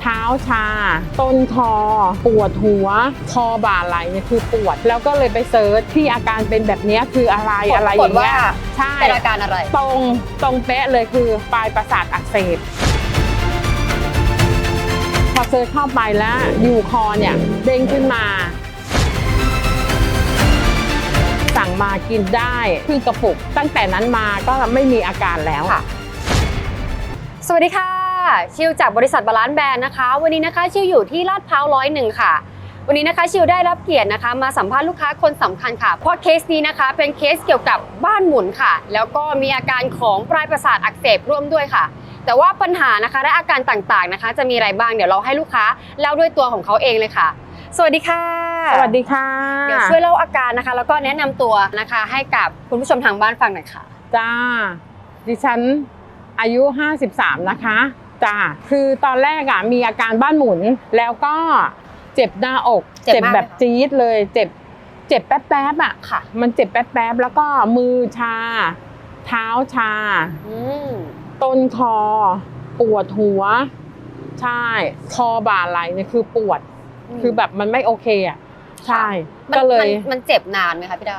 เท้าชา ต้นคอ ปวดหัว คอบ่าไหลเนี่ยคือปวด แล้วก็เลยไปเซิร์ชที่อาการเป็นแบบเนี้ยคืออะไรอะไรอปรากฏย่างเงี้ยว่าใช่เป็นอาการอะไร ตรงตรงเป๊ะเลยคือปลายประสาทอักเสบพอเซิร์ชเข้าไปแล้วยูคอเนี่ยเด้งขึ้นมาสั่งมากินได้ครึ่งกระปุก ตั้งแต่นั้นมาก็ไม่มีอาการแล้วค่ะ สวัสดีค่ะ ชิวจากบริษัทบาลานซ์แบรนด์นะคะ วันนี้นะคะชิวอยู่ที่ลาดพร้าวร้อยหนึ่งค่ะ วันนี้นะคะชิวได้รับเกียรตินะคะ มาสัมภาษณ์ลูกค้าคนสำคัญค่ะ เพราะเคสนี้นะคะเป็นเคสเกี่ยวกับบ้านหมุนค่ะ แล้วก็มีอาการของปลายประสาทอักเสบร่วมด้วยค่ะ แต่ว่าปัญหานะคะและอาการต่างๆนะคะ จะมีอะไรบ้างเดี๋ยวเราให้ลูกค้าเล่าด้วยตัวของเขาเองเลยค่ะ สวัสดีค่ะ สวัสดีค่ะเดี๋ยวช่วยเล่าอาการนะคะ แล้วก็แนะนำตัวนะคะ ให้กับคุณผู้ชมทางบ้านฟังหน่อยค่ะจ้าดิฉันอายุ 53 นะคะ จ้าคือตอนแรกอะมีอาการบ้านหมุน แล้วก็เจ็บหน้าอกเจ็บมากไหมแบบจี๊ดเลย เจ็บ เจ็บแป๊บๆอะค่ะ มันเจ็บแป๊บๆแล้วก็มือชา เท้าชา อืมต้นคอ ปวดหัว ใช่ คอบ่าไหลเนี่ยคือปวด คือแบบมันไม่โอเคอะ ใช่ มันก็เลย มันมันเจ็บนานไหมคะพี่ดา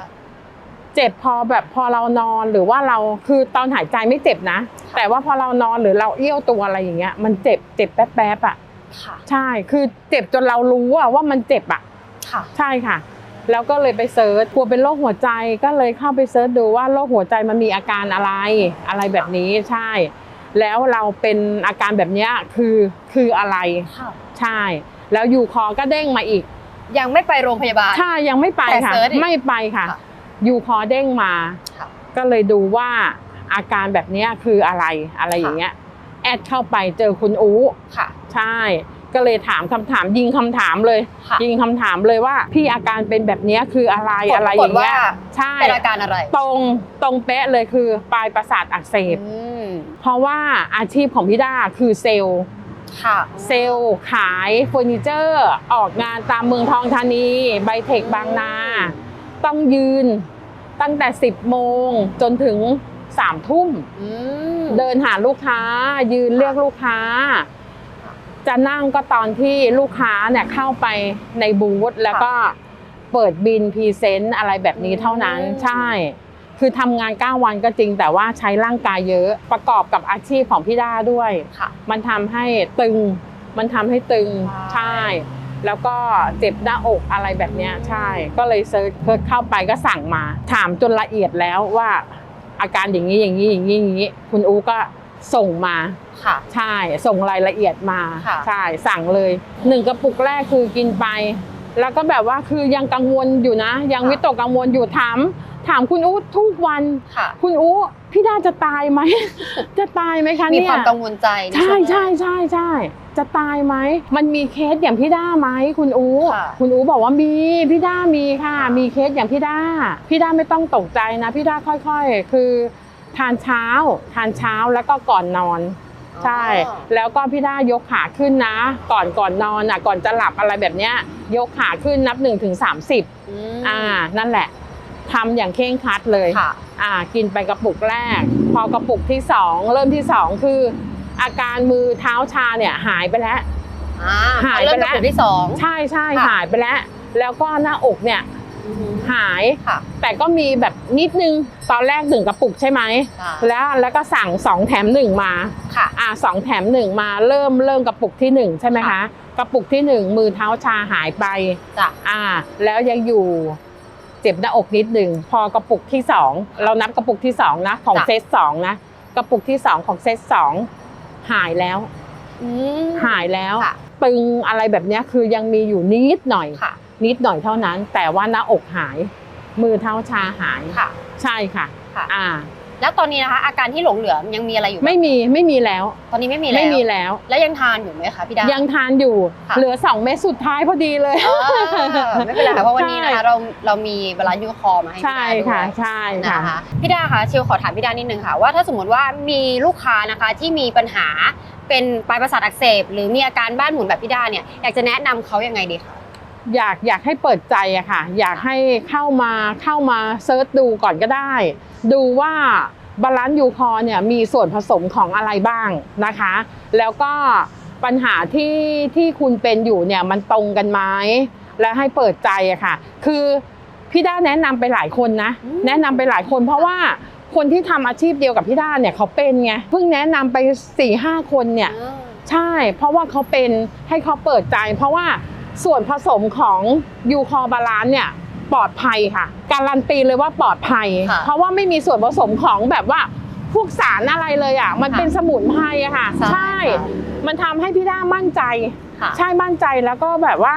เจ็บพอแบบพอเรานอนหรือว่าเราคือตอนหายใจไม่เจ็บนะ แต่ว่าพอเรานอนหรือเราเอี้ยวตัวอะไรอย่างเงี้ย มันเจ็บเจ็บแป๊บๆอะค่ะ ใช่คือเจ็บจนเรารู้อะว่ามันเจ็บอะค่ะ ใช่ค่ะ แล้วก็เลยไปเซิร์ชกลัวเป็นโรคหัวใจก็เลยเข้าไปเซิร์ชดูว่าโรคหัวใจมันมีอาการอะไรอะไรแบบนี้ใช่ แล้วเราเป็นอาการแบบเนี้ยคือคืออะไรค่ะใช่ แล้วอยู่คอก็เด้งมาอีก ยังไม่ไปโรงพยาบาลใช่ยังไม่ไปแต่ค่ะเซิร์ชอีกไม่ไปค่ะค่ะ อยู่คอเด้งมาค่ะก็เลยดูว่า อาการแบบเนี้ยคืออะไรอะไรอย่างเงี้ยแอดเข้าไปเจอคุณอู๋ค่ะ ใช่ ก็เลยถามคำถามยิงคำถามเลยค่ะยิงคำถามเลยว่า พี่อาการเป็นแบบเนี้ยคืออะไรผลอะไรปอรากฏย่างเงี้ยว่าใช่เป็นอาการอะไร ตรงตรงเป๊ะเลยคือปลายประสาทอักเสบอืมเพราะว่าอาชีพของพี่ด้าคือเซลล์ค่ะเซลล์ขายเฟอร์นิเจอร์ออกงานตามเมืองทองธานีไบเทคบางนา ต้องยืนตั้งแต่ 10 โมงจนถึง 3ทุ่มอืมเดินหาลูกค้า ยืนเรียกลูกค้า จะนั่งก็ตอนที่ลูกค้าเนี่ยเข้าไปในบูธแล้วก็เปิดบินพรีเซนต์อะไรแบบนี้เท่านั้นอืมใช่ คือทำงาน 9 วันก็จริง แต่ว่าใช้ร่างกายเยอะประกอบกับอาชีพของพี่ด้าด้วยค่ะมันทำให้ตึง มันทำให้ตึงใช่ใช่แล้วก็เจ็บหน้าอกอะไรแบบเนี้ยใช่ ก็เลยเซิร์ชเพิร์ชเข้าไปก็สั่งมา ถามจนละเอียดแล้วว่า อาการอย่างนี้อย่างนี้อย่างนี้อย่างนี้ คุณอูก็ส่งมาค่ะ ใช่ส่งรายละเอียดมาค่ะใช่สั่งเลยหนึ่งกระปุกแรกคือกินไป แล้วก็แบบว่าคือยังกังวลอยู่นะ ยังวิตกกังวลอยู่ถามถามคุณอูทุกวันค่ะคุณอู พี่ด้าจะตายไหม จะตายไหมคะมีเนี่ยความกังวลใจนใช่วงแรกใช่ใช่ใช่จะตายไหม มันมีเคสอย่างพี่ด้าไหมคุณอูค่ะคุณอูบอกว่ามี พี่ด้ามีค่ะ มีเคสอย่างพี่ด้า พี่ด้าไม่ต้องตกใจนะ พี่ด้าค่อยๆ คือ ทานเช้า ทานเช้าแล้วก็ก่อนนอน ใช่อ๋อแล้วก็พี่ด้ายกขาขึ้นนะ ก่อนก่อนนอนอะ ก่อนจะหลับอะไรแบบเนี้ย ยกขาขึ้นนับ1นถึงสามสิบอืมอ่า นั่นแหละ ทำอย่างเคร่งครัดเลยค่ะอ่ากินไปกระปุกแรก พอกระปุกที่สองเริ่มที่สองคือ อาการมือเท้าชาเนี่ยหายไปแล้วอ่าหายไปเริ่มแล้จาวกกลุ่มที่สองใช่ใช่ค่ะหายไปแล้ว แล้วก็หน้าอกเนี่ยอือฮึหายค่ะแต่ก็มีแบบนิดนึงตอนแรกหนึ่งกระปุกใช่ไหมค่ะแล้วแล้วก็สั่งสองแถมหนึ่งมาค่ะอ่าสองแถมหนึ่งมาเริ่มเริ่มกระปุกที่หนึ่งใช่ไหมคะค่ะกระปุกที่หนึ่งมือเท้าชาหายไปจ้ะอ่า แล้วยังอยู่ เจ็บหน้าอกนิดหนึ่งพอกระปุกที่สองเรานับกระปุกที่สองนะของจ้ะเซตสองนะกระปุกที่สองของเซตสองหายแล้วอืมหายแล้วค่ะตึงอะไรแบบเนี้ยคือยังมีอยู่นิดหน่อยค่ะนิดหน่อยเท่านั้น แต่ว่าหน้าอกหาย มือเท้าชาหายค่ะใช่ค่ะค่ะอ่า แล้วตอนนี้นะคะ อาการที่หลงเหลือยังมีอะไรอยู่บ้างไม่มีไม่มีแล้ว ตอนนี้ไม่มีแล้วไม่มีแล้ว แล้วยังทานอยู่ไหมคะพี่ดา ยังทานอยู่ ค่ะ เหลือสองเม็ดสุดท้ายพอดีเลย เออไม่เป็นไรค่ะเพราะวันนี้นะคะใช่เราเรามีบาลานซ์ยูคอร์มาให้พี่ใช่ดาด้วยค่ะใช่ค่ะ นะคะพี่ดาคะเชลขอถามพี่ดานิดนึงค่ะว่าถ้าสมมติว่ามีลูกค้านะคะที่มีปัญหาเป็นปลายประสาทอักเสบ หรือมีอาการบ้านหมุนแบบพี่ดาเนี่ยอยากจะแนะนำเขายังไงดีคะ อยากอยากให้เปิดใจอะค่ะ อยากให้เข้ามาเข้ามาเซิร์ชดูก่อนก็ได้ ดูว่าบาลานซ์ยูคอร์เนี่ยมีส่วนผสมของอะไรบ้างนะคะ แล้วก็ปัญหาที่ที่คุณเป็นอยู่เนี่ยมันตรงกันไหมและให้เปิดใจอะค่ะ คือพี่ด้าแนะนำไปหลายคนนะอืมแนะนำไปหลายคน เพราะว่าคนที่ทำอาชีพเดียวกับพี่ด้าเนี่ยเขาเป็นไงเพิ่งแนะนำไป4ี่ห้าคนเนี่ยอ่าใช่ เพราะว่าเขาเป็นให้เขาเปิดใจ เพราะว่า ส่วนผสมของยูคอบาลานเนี่ยปลอดภัยค่ะ การันตีเลยว่าปลอดภัยค่ะเพราะว่าไม่มีส่วนผสมของแบบว่าพวกสารอะไรเลยอะ มันค่ะเป็นสมุนไพรอะค่ะ ใช่ใช่มันทำให้พี่ด้ามั่นใจค่ะใช่มั่นใจแล้วก็แบบว่า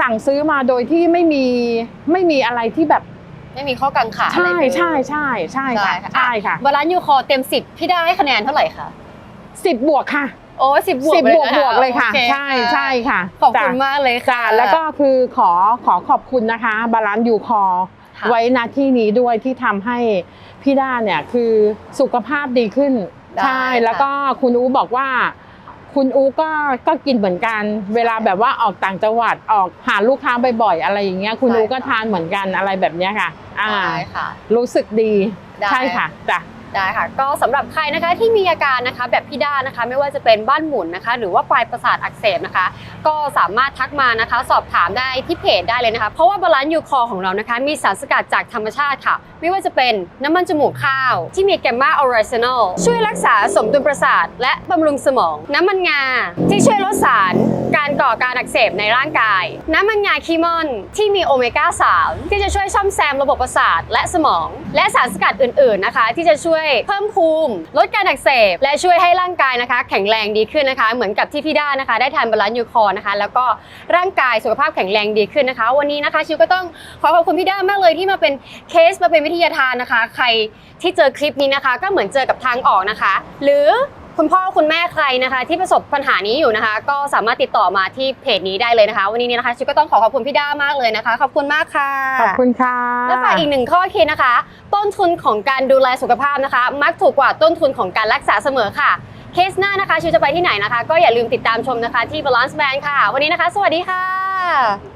สั่งซื้อมาโดยที่ไม่มีไม่มีอะไรที่แบบไม่มีข้อกังขาอะไรใช่เลยใช่ใช่ใช่ค่ะได้ค่ะใช่ค่ะบาลานซ์ยูคอเต็มสิบพี่ได้ให้คะแนนเท่าไหร่คะสิบบวกค่ะ โอ้สิบบวกสิบเลยบวกนะบวกเลยค่ะ โอใช่ใช่ค่ะขอบคุณจ้ะมากเลยจ้ะค่ะแล้วก็คือขอขอขอบคุณนะคะบาลานซ์ยูคอค่ะ ไว้ณที่นี้ด้วยที่ทำให้พี่ด้าเนี่ยคือสุขภาพดีขึ้น ได้ใช่ค่ะแล้วก็คุณอูบอกว่า คุณอูก็ก็กินเหมือนกัน เวลาแบบว่าออกต่างจังหวัดออกหาลูกค้าบ่อยๆอะไรอย่างเงี้ยคุณใช่อูก็ค่ะ ทานเหมือนกันอะไรแบบเนี้ยค่ะ อ่า ได้ค่ะ รู้สึกดีได้ ใช่ค่ะจ้ะ ได้ค่ะก็สำหรับใครนะคะที่มีอาการนะคะแบบพี่ด้านะคะ ไม่ว่าจะเป็นบ้านหมุนนะคะ หรือว่าปลายประสาทอักเสบนะคะ ก็สามารถทักมานะคะ สอบถามได้ที่เพจได้เลยนะคะ เพราะว่าบาลานซ์ยูคอของเรานะคะ มีสารสกัดจากธรรมชาติค่ะ ไม่ว่าจะเป็นน้ำมันจมูกข้าว ที่มีแกมมาออริจินอลช่วยรักษาสมดุลประสาท และบำรุงสมอง น้ำมันงา ที่ช่วยลดสาร การก่อการอักเสบในร่างกาย น้ำมันงาคีมอนที่มีโอเมก้า 3 ที่จะช่วยซ่อมแซมระบบประสาทและสมอง และสารสกัดอื่น ๆนะคะ ที่จะช่วยเพิ่มภูมิ ลดการอักเสบ และช่วยให้ร่างกายนะคะ แข็งแรงดีขึ้นนะคะ เหมือนกับที่พี่ด้านะคะ ได้ทานบาลานซ์ยูคอนะคะ แล้วก็ร่างกายสุขภาพแข็งแรงดีขึ้นนะคะ วันนี้นะคะชิวก็ต้องขอขอบคุณพี่ด้ามากเลยที่มาเป็นเคสมาเป็นวิทยาทานนะคะ ใครที่เจอคลิปนี้นะคะ ก็เหมือนเจอกับทางออกนะคะ หรือ คุณพ่อคุณแม่ใครนะคะ ที่ประสบปัญหานี้อยู่นะคะ ก็สามารถติดต่อมาที่เพจนี้ได้เลยนะคะ วันนี้เนี่ยนะคะชิวก็ต้องขอขอบคุณพี่ด้ามากเลยนะคะ ขอบคุณมากค่ะ ขอบคุณค่ะ และฝากอีกหนึ่งข้อคิดนะคะ ต้นทุนของการดูแลสุขภาพนะคะ มักถูกกว่าต้นทุนของการรักษาเสมอค่ะ เคสหน้านะคะชิวจะไปที่ไหนนะคะ ก็อย่าลืมติดตามชมนะคะที่ Balance Band ค่ะ วันนี้นะคะ สวัสดีค่ะ